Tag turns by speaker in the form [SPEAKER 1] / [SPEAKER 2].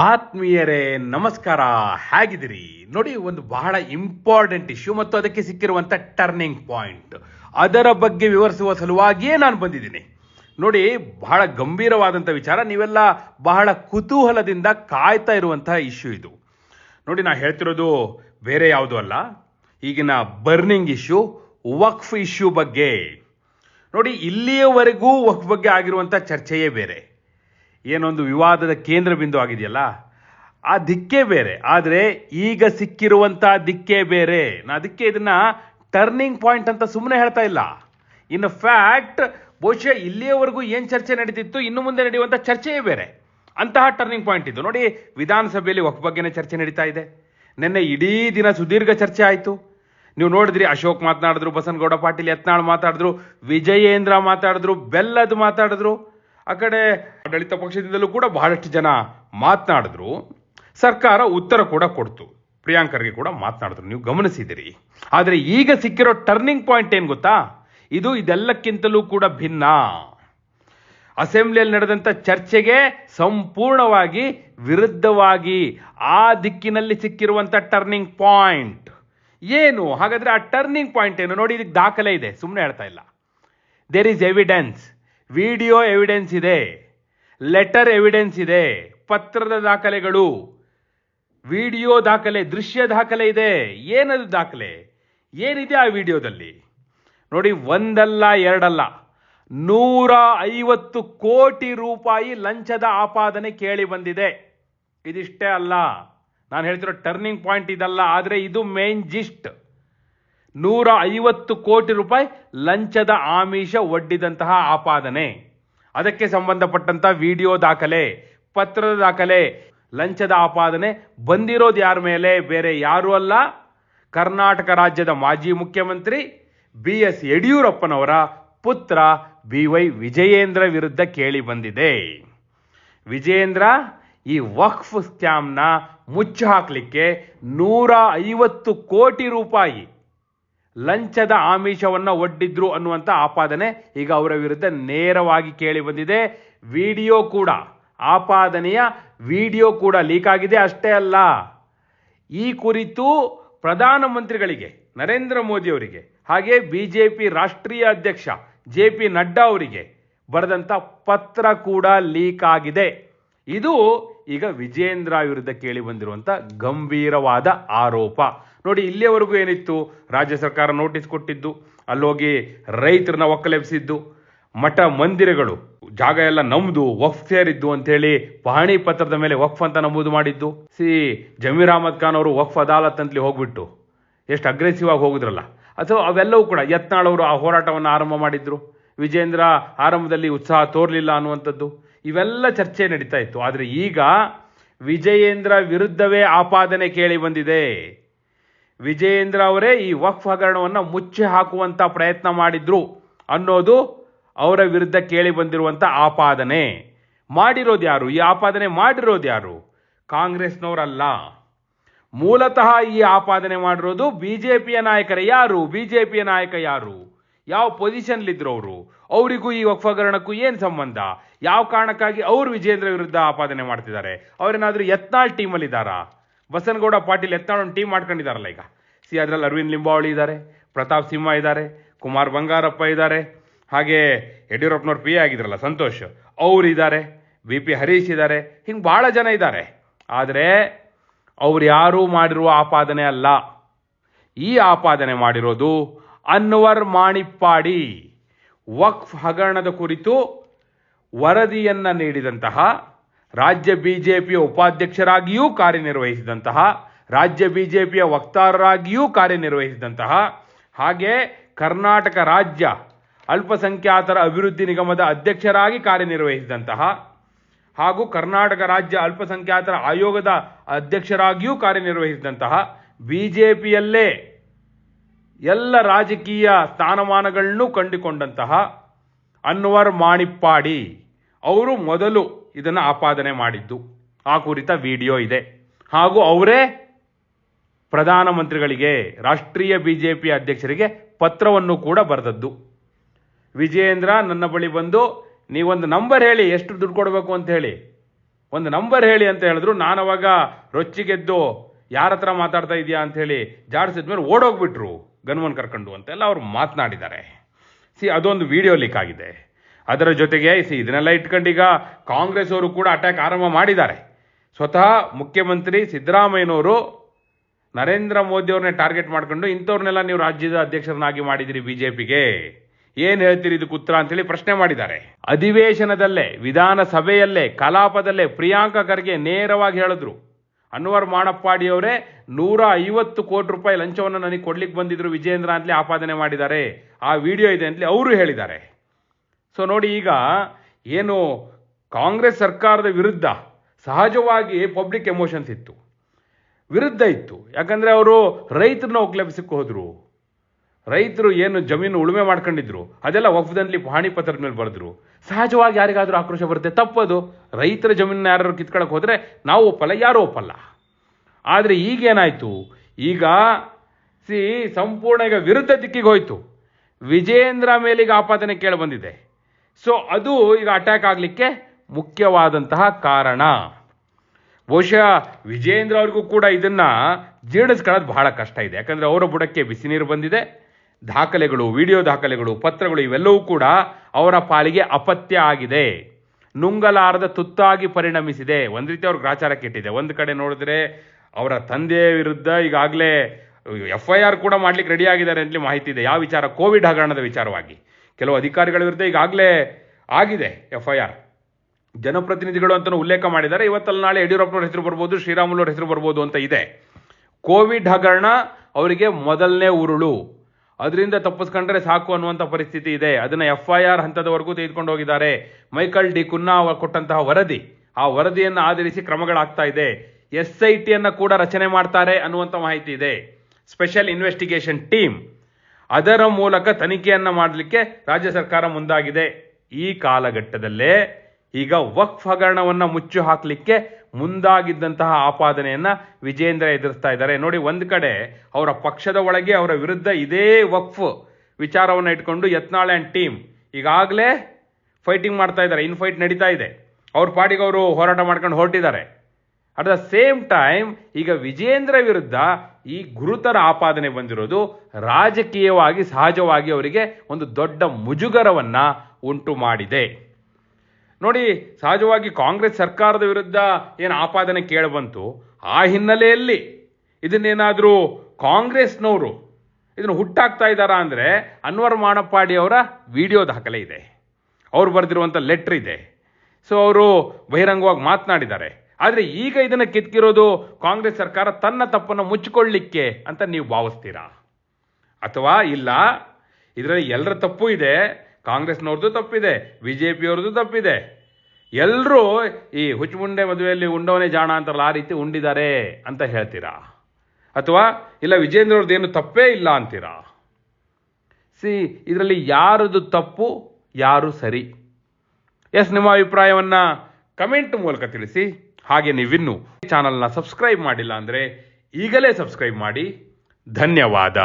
[SPEAKER 1] ಆತ್ಮೀಯರೇ, ನಮಸ್ಕಾರ. ಹೇಗಿದ್ದೀರಿ? ನೋಡಿ, ಒಂದು ಬಹಳ ಇಂಪಾರ್ಟೆಂಟ್ ಇಶ್ಯೂ ಮತ್ತು ಅದಕ್ಕೆ ಸಿಕ್ಕಿರುವಂಥ ಟರ್ನಿಂಗ್ ಪಾಯಿಂಟ್ ಅದರ ಬಗ್ಗೆ ವಿವರಿಸುವ ಸಲುವಾಗಿಯೇ ನಾನು ಬಂದಿದ್ದೀನಿ. ನೋಡಿ, ಬಹಳ ಗಂಭೀರವಾದಂಥ ವಿಚಾರ. ನೀವೆಲ್ಲ ಬಹಳ ಕುತೂಹಲದಿಂದ ಕಾಯ್ತಾ ಇರುವಂತಹ ಇಶ್ಯೂ ಇದು. ನೋಡಿ, ನಾ ಹೇಳ್ತಿರೋದು ಬೇರೆ ಯಾವುದೂ ಅಲ್ಲ. ಈಗಿನ ಬರ್ನಿಂಗ್ ಇಶ್ಯೂ ವಕ್ಫ್ ಇಶ್ಯೂ ಬಗ್ಗೆ. ನೋಡಿ, ಇಲ್ಲಿಯವರೆಗೂ ವಕ್ಫ್ ಬಗ್ಗೆ ಆಗಿರುವಂಥ ಚರ್ಚೆಯೇ ಬೇರೆ. ಏನೊಂದು ವಿವಾದದ ಕೇಂದ್ರ ಬಿಂದು ಆಗಿದೆಯಲ್ಲ, ಆ ದಿಕ್ಕೇ ಬೇರೆ. ಆದರೆ ಈಗ ಸಿಕ್ಕಿರುವಂಥ ದಿಕ್ಕೇ ಬೇರೆ. ನಾ ಅದಕ್ಕೆ ಇದನ್ನು ಟರ್ನಿಂಗ್ ಪಾಯಿಂಟ್ ಅಂತ ಸುಮ್ಮನೆ ಹೇಳ್ತಾ ಇಲ್ಲ. ಇನ್ ಫ್ಯಾಕ್ಟ್ ಬಹುಶಃ ಇಲ್ಲಿಯವರೆಗೂ ಏನು ಚರ್ಚೆ ನಡೀತಿತ್ತು, ಇನ್ನು ಮುಂದೆ ನಡೆಯುವಂಥ ಚರ್ಚೆಯೇ ಬೇರೆ. ಅಂತಹ ಟರ್ನಿಂಗ್ ಪಾಯಿಂಟ್ ಇದು ನೋಡಿ, ವಿಧಾನಸಭೆಯಲ್ಲಿ ಒಬ್ಬ ಬಗ್ಗೆನೇ ಚರ್ಚೆ ನಡೀತಾ ಇದೆ. ನಿನ್ನೆ ಇಡೀ ದಿನ ಸುದೀರ್ಘ ಚರ್ಚೆ ಆಯಿತು. ನೀವು ನೋಡಿದ್ರಿ, ಅಶೋಕ್ ಮಾತನಾಡಿದ್ರು, ಬಸನಗೌಡ ಪಾಟೀಲ್ ಯತ್ನಾಳ್ ಮಾತಾಡಿದ್ರು, ವಿಜಯೇಂದ್ರ ಮಾತಾಡಿದ್ರು, ಬೆಲ್ಲದ್ ಮಾತಾಡಿದ್ರು. ಆ ಕಡೆ ಆಡಳಿತ ಪಕ್ಷದಿಂದಲೂ ಕೂಡ ಬಹಳಷ್ಟು ಜನ ಮಾತನಾಡಿದ್ರು. ಸರ್ಕಾರ ಉತ್ತರ ಕೂಡ ಕೊಡ್ತು. ಪ್ರಿಯಾಂಕರ್ಗೆ ಕೂಡ ಮಾತನಾಡಿದ್ರು. ನೀವು ಗಮನಿಸಿದಿರಿ. ಆದರೆ ಈಗ ಸಿಕ್ಕಿರೋ ಟರ್ನಿಂಗ್ ಪಾಯಿಂಟ್ ಏನು ಗೊತ್ತಾ? ಇದು ಇದೆಲ್ಲಕ್ಕಿಂತಲೂ ಕೂಡ ಭಿನ್ನ. ಅಸೆಂಬ್ಲಿಯಲ್ಲಿ ನಡೆದಂಥ ಚರ್ಚೆಗೆ ಸಂಪೂರ್ಣವಾಗಿ ವಿರುದ್ಧವಾಗಿ ಆ ದಿಕ್ಕಿನಲ್ಲಿ ಸಿಕ್ಕಿರುವಂಥ ಟರ್ನಿಂಗ್ ಪಾಯಿಂಟ್ ಏನು? ಹಾಗಾದರೆ ಆ ಟರ್ನಿಂಗ್ ಪಾಯಿಂಟ್ ಏನು? ನೋಡಿ, ಇದಕ್ಕೆ ದಾಖಲೆ ಇದೆ. ಸುಮ್ಮನೆ ಹೇಳ್ತಾ ಇಲ್ಲ. There is evidence video evidence ಇದೆ, ಲೆಟರ್ ಎವಿಡೆನ್ಸ್ ಇದೆ, ಪತ್ರದ ದಾಖಲೆಗಳು, ವಿಡಿಯೋ ದಾಖಲೆ, ದೃಶ್ಯ ದಾಖಲೆ ಇದೆ, ಏನದು ದಾಖಲೆ, ಏನಿದೆ ಆ ವಿಡಿಯೋದಲ್ಲಿ? ನೋಡಿ, ಒಂದಲ್ಲ, ಎರಡಲ್ಲ ನೂರ ಐವತ್ತು ಕೋಟಿ ರೂಪಾಯಿ ಲಂಚದ ಆಪಾದನೆ ಕೇಳಿ ಬಂದಿದೆ. ಇದಿಷ್ಟೇ ಅಲ್ಲ, ನಾನು ಹೇಳ್ತಿರೋ ಟರ್ನಿಂಗ್ ಪಾಯಿಂಟ್ ಇದಲ್ಲ, ಆದರೆ ಇದು ಮೇನ್ ಜಿಸ್ಟ್ ನೂರ ಐವತ್ತು ಕೋಟಿ ರೂಪಾಯಿ ಲಂಚದ ಆಮಿಷ ಒಡ್ಡಿದಂತಹ ಆಪಾದನೆ. ಅದಕ್ಕೆ ಸಂಬಂಧಪಟ್ಟಂತ ವಿಡಿಯೋ ದಾಖಲೆ, ಪತ್ರದ ದಾಖಲೆ. ಲಂಚದ ಆಪಾದನೆ ಬಂದಿರೋದು ಯಾರ ಮೇಲೆ? ಬೇರೆ ಯಾರೂ ಅಲ್ಲ. ಕರ್ನಾಟಕ ರಾಜ್ಯದ ಮಾಜಿ ಮುಖ್ಯಮಂತ್ರಿ ಬಿ ಎಸ್ ಯಡಿಯೂರಪ್ಪನವರ ಪುತ್ರ ಬಿ ವೈ ವಿಜಯೇಂದ್ರ ವಿರುದ್ಧ ಕೇಳಿ ಬಂದಿದೆ. ವಿಜಯೇಂದ್ರ, ಈ ವಕ್ಫ್ ಸ್ಕ್ಯಾಮ್ನ ಮುಚ್ಚಿ ಹಾಕಲಿಕ್ಕೆ ನೂರ ಐವತ್ತು ಕೋಟಿ ರೂಪಾಯಿ ಲಂಚದ ಆಮಿಷವನ್ನು ಒಡ್ಡಿದ್ರು ಅನ್ನುವಂಥ ಆಪಾದನೆ ಈಗ ಅವರ ವಿರುದ್ಧ ನೇರವಾಗಿ ಕೇಳಿ ಬಂದಿದೆ. ವಿಡಿಯೋ ಕೂಡ, ಆಪಾದನೆಯ ವಿಡಿಯೋ ಕೂಡ ಲೀಕ್ ಆಗಿದೆ. ಅಷ್ಟೇ ಅಲ್ಲ, ಈ ಕುರಿತು ಪ್ರಧಾನಮಂತ್ರಿಗಳಿಗೆ, ನರೇಂದ್ರ ಮೋದಿ ಅವರಿಗೆ, ಹಾಗೆ ಪಿ ರಾಷ್ಟ್ರೀಯ ಅಧ್ಯಕ್ಷ ಜೆ ಪಿ ನಡ್ಡಾ ಅವರಿಗೆ ಬರೆದಂಥ ಪತ್ರ ಕೂಡ ಲೀಕ್ ಆಗಿದೆ. ಇದು ಈಗ ವಿಜೇಂದ್ರ ವಿರುದ್ಧ ಕೇಳಿ ಬಂದಿರುವಂಥ ಗಂಭೀರವಾದ ಆರೋಪ. ನೋಡಿ, ಇಲ್ಲಿಯವರೆಗೂ ಏನಿತ್ತು? ರಾಜ್ಯ ಸರ್ಕಾರ ನೋಟಿಸ್ ಕೊಟ್ಟಿದ್ದು, ಅಲ್ಲೋಗಿ ರೈತರನ್ನ ಒಕ್ಕಲೆಬ್ಸಿದ್ದು, ಮಠ ಮಂದಿರಗಳು, ಜಾಗ ಎಲ್ಲ ನಮ್ದು, ವಕ್ಫ್ ಸೇರಿದ್ದು ಅಂತೇಳಿ ಪಹಣಿ ಪತ್ರದ ಮೇಲೆ ವಕ್ಫ್ ಅಂತ ನಮೂದು ಮಾಡಿದ್ದು. ಸಿ ಜಮೀರ್ ಅಹಮದ್ ಖಾನ್ ಅವರು ವಕ್ಫ್ ಅದಾಲತ್ ಅಂತಲಿ ಹೋಗ್ಬಿಟ್ಟು ಎಷ್ಟು ಅಗ್ರೆಸಿವ್ ಆಗಿ ಹೋಗಿದ್ರಲ್ಲ. ಅಥವಾ ಅವೆಲ್ಲವೂ ಕೂಡ ಯತ್ನಾಳ್ ಅವರು ಆ ಹೋರಾಟವನ್ನು ಆರಂಭ ಮಾಡಿದ್ರು. ವಿಜೇಂದ್ರ ಆರಂಭದಲ್ಲಿ ಉತ್ಸಾಹ ತೋರಲಿಲ್ಲ ಅನ್ನುವಂಥದ್ದು. ಇವೆಲ್ಲ ಚರ್ಚೆ ನಡೀತಾ ಇತ್ತು. ಆದರೆ ಈಗ ವಿಜಯೇಂದ್ರ ವಿರುದ್ಧವೇ ಆಪಾದನೆ ಕೇಳಿ ಬಂದಿದೆ. ವಿಜಯೇಂದ್ರ ಅವರೇ ಈ ವಕ್ಫ್ ಹಗರಣವನ್ನು ಮುಚ್ಚಿ ಹಾಕುವಂಥ ಪ್ರಯತ್ನ ಮಾಡಿದ್ರು ಅನ್ನೋದು ಅವರ ವಿರುದ್ಧ ಕೇಳಿ ಬಂದಿರುವಂಥ ಆಪಾದನೆ. ಮಾಡಿರೋದು ಯಾರು? ಈ ಆಪಾದನೆ ಮಾಡಿರೋದು ಯಾರು? ಕಾಂಗ್ರೆಸ್ನವರಲ್ಲ. ಮೂಲತಃ ಈ ಆಪಾದನೆ ಮಾಡಿರೋದು ಬಿ ಜೆ ಪಿಯ ನಾಯಕರೇ. ಯಾರು? ಬಿ ಜೆ ಪಿಯ ನಾಯಕ ಯಾರು? ಯಾವ ಪೊಸಿಷನ್ಲಿದ್ರು ಅವರು? ಅವರಿಗೂ ಈ ವಕ್ಫ್ ಹಗರಣಕ್ಕೂ ಏನು ಸಂಬಂಧ? ಯಾವ ಕಾರಣಕ್ಕಾಗಿ ಅವರು ವಿಜೇಂದ್ರ ವಿರುದ್ಧ ಆಪಾದನೆ ಮಾಡ್ತಿದ್ದಾರೆ? ಅವರೇನಾದರೂ ಯತ್ನಾಳ್ ಟೀಮಲ್ಲಿದ್ದಾರಾ ಬಸನಗೌಡ ಪಾಟೀಲ್ ಯತ್ನಾಳ್ ಒಂದು ಟೀಮ್ ಮಾಡ್ಕೊಂಡಿದ್ದಾರಲ್ಲ ಈಗ. ಸಿ, ಅದರಲ್ಲಿ ಅರವಿಂದ್ ಲಿಂಬಾವಳಿ ಇದ್ದಾರೆ, ಪ್ರತಾಪ್ ಸಿಂಹ ಇದ್ದಾರೆ, ಕುಮಾರ್ ಬಂಗಾರಪ್ಪ ಇದ್ದಾರೆ, ಹಾಗೆ ಯಡಿಯೂರಪ್ಪನವ್ರು ಪಿ ಆಗಿದ್ರಲ್ಲ, ಸಂತೋಷ್, ಅವರು ಇದ್ದಾರೆ ಬಿ ಪಿ ಹರೀಶ್ ಇದ್ದಾರೆ, ಹಿಂಗೆ ಭಾಳ ಜನ ಇದ್ದಾರೆ. ಆದರೆ ಅವ್ರು ಯಾರೂ ಮಾಡಿರುವ ಆಪಾದನೆ ಅಲ್ಲ. ಈ ಆಪಾದನೆ ಮಾಡಿರೋದು ಅನ್ವರ್ ಮಾಣಿಪ್ಪಾಡಿ. ವಕ್ಫ್ ಹಗರಣದ ಕುರಿತು ವರದಿಯನ್ನು ನೀಡಿದಂತಹ ರಾಜ್ಯ ಬಿಜೆಪಿಯ ಉಪಾಧ್ಯಕ್ಷರಾಗಿಯೂ ಕಾರ್ಯನಿರ್ವಹಿಸಿದಂತಹ, ರಾಜ್ಯ ಬಿಜೆಪಿಯ ವಕ್ತಾರರಾಗಿಯೂ ಕಾರ್ಯನಿರ್ವಹಿಸಿದಂತಹ, ಹಾಗೆ ಕರ್ನಾಟಕ ರಾಜ್ಯ ಅಲ್ಪಸಂಖ್ಯಾತರ ಅಭಿವೃದ್ಧಿ ನಿಗಮದ ಅಧ್ಯಕ್ಷರಾಗಿ ಕಾರ್ಯನಿರ್ವಹಿಸಿದಂತಹ ಹಾಗೂ ಕರ್ನಾಟಕ ರಾಜ್ಯ ಅಲ್ಪಸಂಖ್ಯಾತರ ಆಯೋಗದ ಅಧ್ಯಕ್ಷರಾಗಿಯೂ ಕಾರ್ಯನಿರ್ವಹಿಸಿದಂತಹ ಬಿಜೆಪಿಯಲ್ಲೇ ಎಲ್ಲ ರಾಜಕೀಯ ಸ್ಥಾನಮಾನಗಳನ್ನು ಕಂಡುಕೊಂಡಂತಹ ಅನ್ವರ್ ಮಾಣಿಪ್ಪಾಡಿ ಅವರು ಮೊದಲು ಇದನ್ನು ಆಪಾದನೆ ಮಾಡಿದ್ದು. ಆ ಕುರಿತ ವಿಡಿಯೋ ಇದೆ. ಹಾಗೂ ಅವರೇ ಪ್ರಧಾನಮಂತ್ರಿಗಳಿಗೆ, ರಾಷ್ಟ್ರೀಯ ಬಿ ಜೆ ಪಿ ಅಧ್ಯಕ್ಷರಿಗೆ ಪತ್ರವನ್ನು ಕೂಡ ಬರೆದದ್ದು. ವಿಜಯೇಂದ್ರ, ನನ್ನ ಬಳಿ ಬಂದು, ನೀವೊಂದು ನಂಬರ್ ಹೇಳಿ, ಎಷ್ಟು ದುಡ್ಡು ಕೊಡಬೇಕು ಅಂತ ಹೇಳಿ. ಒಂದು ನಂಬರ್ ಹೇಳಿ ಅಂತ ಹೇಳಿದ್ರು. ನಾನು ಅವಾಗ ರೊಚ್ಚಿಗೆದ್ದು ಯಾರ ಹತ್ರ ಮಾತಾಡ್ತಾ ಇದೆಯಾ ಅಂತ ಹೇಳಿ ಜಾಡಿಸಿದ್ಮೇಲೆ ಓಡೋಗ್ಬಿಟ್ರು. ಗನ್ಮನ್ ಕರ್ಕೊಂಡು ಅಂತೆಲ್ಲ ಅವ್ರು ಮಾತನಾಡಿದ್ದಾರೆ. ಸಿ, ಅದೊಂದು ವಿಡಿಯೋ ಲೀಕ್ ಆಗಿದೆ. ಅದರ ಜೊತೆಗೆ, ಸಿ, ಇದನ್ನೆಲ್ಲ ಇಟ್ಕೊಂಡು ಈಗ ಕಾಂಗ್ರೆಸ್ ಅವರು ಕೂಡ ಅಟ್ಯಾಕ್ ಆರಂಭ ಮಾಡಿದ್ದಾರೆ. ಸ್ವತಃ ಮುಖ್ಯಮಂತ್ರಿ ಸಿದ್ದರಾಮಯ್ಯನವರು ನರೇಂದ್ರ ಮೋದಿ ಅವ್ರನ್ನೇ ಟಾರ್ಗೆಟ್ ಮಾಡ್ಕೊಂಡು ಇಂಥವ್ರನ್ನೆಲ್ಲ ನೀವು ರಾಜ್ಯದ ಅಧ್ಯಕ್ಷರನ್ನಾಗಿ ಮಾಡಿದಿರಿ ಬಿಜೆಪಿಗೆ. ಏನು ಹೇಳ್ತೀರಿ ಇದಕ್ಕೆ ಉತ್ತರ ಅಂತೇಳಿ ಪ್ರಶ್ನೆ ಮಾಡಿದ್ದಾರೆ. ಅಧಿವೇಶನದಲ್ಲೇ, ವಿಧಾನಸಭೆಯಲ್ಲೇ, ಕಲಾಪದಲ್ಲೇ ಪ್ರಿಯಾಂಕ ಖರ್ಗೆ ನೇರವಾಗಿ ಹೇಳಿದ್ರು. ಅನ್ವರ್ ಮಾಣಪ್ಪಾಡಿಯವರೇ ನೂರ ಐವತ್ತು ಕೋಟಿ ರೂಪಾಯಿ ಲಂಚವನ್ನು ನನಗೆ ಕೊಡ್ಲಿಕ್ಕೆ ಬಂದಿದ್ರು ವಿಜೇಂದ್ರ ಅಂತಲೇ ಆಪಾದನೆ ಮಾಡಿದ್ದಾರೆ. ಆ ವಿಡಿಯೋ ಇದೆ ಅಂತಲೇ ಅವರು ಹೇಳಿದ್ದಾರೆ. ಸೊ ನೋಡಿ ಈಗ ಏನು ಕಾಂಗ್ರೆಸ್ ಸರ್ಕಾರದ ವಿರುದ್ಧ ಸಹಜವಾಗಿ ಪಬ್ಲಿಕ್ ಎಮೋಷನ್ಸ್ ಇತ್ತು. ವಿರುದ್ಧ ಇತ್ತು. ಯಾಕಂದರೆ ಅವರು ರೈತರನ್ನ ಒಕ್ಲೆಬ್ಸಕ್ಕೆ ಹೋದ್ರು. ರೈತರು ಏನು ಜಮೀನು ಉಳುಮೆ ಮಾಡ್ಕೊಂಡಿದ್ರು, ಅದೆಲ್ಲ ವಫ್ದಲ್ಲಿ ಪಹಣಿ ಪತ್ರದ ಮೇಲೆ ಬರೆದ್ರು. ಸಹಜವಾಗಿ ಯಾರಿಗಾದರೂ ಆಕ್ರೋಶ ಬರುತ್ತೆ, ತಪ್ಪದು. ರೈತರ ಜಮೀನನ್ನ ಯಾರು ಕಿತ್ಕೊಳಕ್ ಹೋದರೆ ನಾವು ಒಪ್ಪಲ್ಲ, ಯಾರು ಒಪ್ಪಲ್ಲ. ಆದರೆ ಈಗೇನಾಯಿತು ಈಗ ಸಿ ಸಂಪೂರ್ಣ ಈಗ ವಿರುದ್ಧ ದಿಕ್ಕಿಗೆ ಹೋಯಿತು. ವಿಜೇಂದ್ರ ಮೇಲಿಗೆ ಆಪಾದನೆ ಕೇಳಿ ಬಂದಿದೆ. ಸೊ ಅದು ಈಗ ಅಟ್ಯಾಕ್ ಆಗಲಿಕ್ಕೆ ಮುಖ್ಯವಾದಂತಹ ಕಾರಣ. ಬಹುಶಃ ವಿಜೇಂದ್ರ ಅವ್ರಿಗೂ ಕೂಡ ಇದನ್ನು ಜೀರ್ಣಿಸ್ಕೊಳ್ಳೋದು ಬಹಳ ಕಷ್ಟ ಇದೆ. ಯಾಕಂದರೆ ಅವರ ಬುಡಕ್ಕೆ ಬಿಸಿ ನೀರು ಬಂದಿದೆ. ದಾಖಲೆಗಳು, ವಿಡಿಯೋ ದಾಖಲೆಗಳು, ಪತ್ರಗಳು ಇವೆಲ್ಲವೂ ಕೂಡ ಅವರ ಪಾಲಿಗೆ ಅಪತ್ಯ ಆಗಿದೆ. ನುಂಗಲಾರದ ತುತ್ತಾಗಿ ಪರಿಣಮಿಸಿದೆ. ಒಂದು ರೀತಿ ಅವ್ರಿಗೆ ಗ್ರಾಚಾರ ಕೆಟ್ಟಿದೆ. ಒಂದು ಕಡೆ ನೋಡಿದ್ರೆ ಅವರ ತಂದೆಯ ವಿರುದ್ಧ ಈಗಾಗಲೇ ಎಫ್ ಐ ಆರ್ ಕೂಡ ಮಾಡ್ಲಿಕ್ಕೆ ರೆಡಿ ಆಗಿದ್ದಾರೆ ಅಂತಲೇ ಮಾಹಿತಿ ಇದೆ. ಯಾವ ವಿಚಾರ? ಕೋವಿಡ್ ಹಗರಣದ ವಿಚಾರವಾಗಿ. ಕೆಲವು ಅಧಿಕಾರಿಗಳ ವಿರುದ್ಧ ಈಗಾಗಲೇ ಆಗಿದೆ ಎಫ್ ಐ ಆರ್ ಜನಪ್ರತಿನಿಧಿಗಳು ಅಂತ ಉಲ್ಲೇಖ ಮಾಡಿದ್ದಾರೆ. ಇವತ್ತಲ್ಲಿ ನಾಳೆ ಯಡಿಯೂರಪ್ಪನವ್ರ ಹೆಸರು ಬರ್ಬೋದು, ಶ್ರೀರಾಮುಲವ್ರ ಹೆಸರು ಬರ್ಬೋದು ಅಂತ ಇದೆ. ಕೋವಿಡ್ ಹಗರಣ ಅವರಿಗೆ ಮೊದಲನೇ ಉರುಳು. ಅದರಿಂದ ತಪ್ಪಿಸ್ಕೊಂಡ್ರೆ ಸಾಕು ಅನ್ನುವಂಥ ಪರಿಸ್ಥಿತಿ ಇದೆ. ಅದನ್ನು ಎಫ್ ಐ ಆರ್ ಹಂತದವರೆಗೂ ತೆಗೆದುಕೊಂಡು ಹೋಗಿದ್ದಾರೆ. ಮೈಕಲ್ ಡಿ ಕುನ್ನಾ ಅವರು ಕೊಟ್ಟಂತಹ ವರದಿ, ಆ ವರದಿಯನ್ನು ಆಧರಿಸಿ ಕ್ರಮಗಳಾಗ್ತಾ ಇದೆ. ಎಸ್ ಐ ಟಿಯನ್ನು ಕೂಡ ರಚನೆ ಮಾಡ್ತಾರೆ ಅನ್ನುವಂಥ ಮಾಹಿತಿ ಇದೆ. ಸ್ಪೆಷಲ್ ಇನ್ವೆಸ್ಟಿಗೇಷನ್ ಟೀಮ್ ಅದರ ಮೂಲಕ ತನಿಖೆಯನ್ನು ಮಾಡಲಿಕ್ಕೆ ರಾಜ್ಯ ಸರ್ಕಾರ ಮುಂದಾಗಿದೆ. ಈ ಕಾಲಘಟ್ಟದಲ್ಲೇ ಈಗ ವಕ್ಫ್ ಹಗರಣವನ್ನು ಮುಚ್ಚು ಹಾಕಲಿಕ್ಕೆ ಮುಂದಾಗಿದ್ದಂತಹ ಆಪಾದನೆಯನ್ನು ವಿಜೇಂದ್ರ ಎದುರಿಸ್ತಾ ಇದ್ದಾರೆ. ನೋಡಿ, ಒಂದು ಕಡೆ ಅವರ ಪಕ್ಷದ ಒಳಗೆ ಅವರ ವಿರುದ್ಧ ಇದೇ ವಕ್ಫ್ ವಿಚಾರವನ್ನು ಇಟ್ಕೊಂಡು ಯತ್ನಾಳ್ ಆ್ಯಂಡ್ ಟೀಮ್ ಈಗಾಗಲೇ ಫೈಟಿಂಗ್ ಮಾಡ್ತಾ ಇದ್ದಾರೆ. ಇನ್ ಫೈಟ್ ನಡೀತಾ ಇದೆ. ಅವ್ರ ಪಾಡಿಗೆ ಅವರು ಹೋರಾಟ ಮಾಡ್ಕೊಂಡು ಹೊರಟಿದ್ದಾರೆ. ಅಟ್ ದ ಸೇಮ್ ಟೈಮ್ ಈಗ ವಿಜೇಂದ್ರ ವಿರುದ್ಧ ಈ ಗುರುತರ ಆಪಾದನೆ ಬಂದಿರೋದು ರಾಜಕೀಯವಾಗಿ ಸಹಜವಾಗಿ ಅವರಿಗೆ ಒಂದು ದೊಡ್ಡ ಮುಜುಗರವನ್ನು ಉಂಟು ಮಾಡಿದೆ. ನೋಡಿ, ಸಹಜವಾಗಿ ಕಾಂಗ್ರೆಸ್ ಸರ್ಕಾರದ ವಿರುದ್ಧ ಏನು ಆಪಾದನೆ ಕೇಳಬಂತು? ಆ ಹಿನ್ನೆಲೆಯಲ್ಲಿ ಇದನ್ನೇನಾದರೂ ಕಾಂಗ್ರೆಸ್ನವರು ಇದನ್ನು ಹುಟ್ಟಾಕ್ತಾ ಇದ್ದಾರಾ ಅಂದರೆ ಅನ್ವರ್ ಮಾಣಪ್ಪಾಡಿ ಅವರ ವಿಡಿಯೋ ದಾಖಲೆ ಇದೆ. ಅವ್ರು ಬರೆದಿರುವಂಥ ಲೆಟ್ರ್ ಇದೆ. ಸೊ ಅವರು ಬಹಿರಂಗವಾಗಿ ಮಾತನಾಡಿದ್ದಾರೆ. ಆದರೆ ಈಗ ಇದನ್ನು ಕಿತ್ಕಿರೋದು ಕಾಂಗ್ರೆಸ್ ಸರ್ಕಾರ ತನ್ನ ತಪ್ಪನ್ನು ಮುಚ್ಚಿಕೊಳ್ಳಿಕ್ಕೆ ಅಂತ ನೀವು ಭಾವಿಸ್ತೀರಾ? ಅಥವಾ ಇಲ್ಲ, ಇದರಲ್ಲಿ ಎಲ್ಲರ ತಪ್ಪು ಇದೆ ಕಾಂಗ್ರೆಸ್ನವ್ರದ್ದು ತಪ್ಪಿದೆ ಬಿ ಜೆ ಪಿಯವ್ರದ್ದು ತಪ್ಪಿದೆ. ಎಲ್ಲರೂ ಈ ಹುಚ್ಚುಮುಂಡೆ ಮದುವೆಯಲ್ಲಿ ಉಂಡವನೇ ಜಾಣ ಅಂತಾರಲ್ಲ ಆ ರೀತಿ ಉಂಡಿದ್ದಾರೆ ಅಂತ ಹೇಳ್ತೀರಾ? ಅಥವಾ, ಇಲ್ಲ ವಿಜೇಂದ್ರ ಅವ್ರದ್ದು ಏನು ತಪ್ಪೇ ಇಲ್ಲ ಅಂತೀರಾ? ಸಿ, ಇದರಲ್ಲಿ ಯಾರದು ತಪ್ಪು, ಯಾರು ಸರಿ? ಎಸ್, ನಿಮ್ಮ ಅಭಿಪ್ರಾಯವನ್ನು ಕಮೆಂಟ್ ಮೂಲಕ ತಿಳಿಸಿ. ಹಾಗೆ ನೀವಿನ್ನು ಚಾನಲ್ನ ಸಬ್ಸ್ಕ್ರೈಬ್ ಮಾಡಿಲ್ಲ ಅಂದರೆ ಈಗಲೇ ಸಬ್ಸ್ಕ್ರೈಬ್ ಮಾಡಿ. ಧನ್ಯವಾದ.